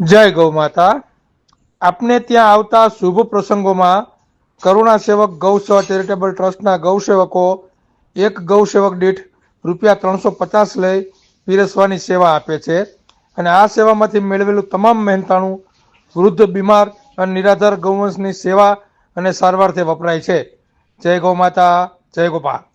જય ગૌ માતા. આપને ત્યાં આવતા શુભ પ્રસંગોમાં કરુણા સેવક ગૌ સેવા ચેરિટેબલ ટ્રસ્ટના ગૌસેવકો, એક ગૌસેવક દીઠ રૂપિયા ત્રણસો પચાસ લઈ પીરસવાની સેવા આપે છે અને આ સેવામાંથી મેળવેલું તમામ મહેનતાણું વૃદ્ધ, બીમાર અને નિરાધાર ગૌવંશની સેવા અને સારવારથી વપરાય છે. જય ગૌ માતા, જય ગોપાલ.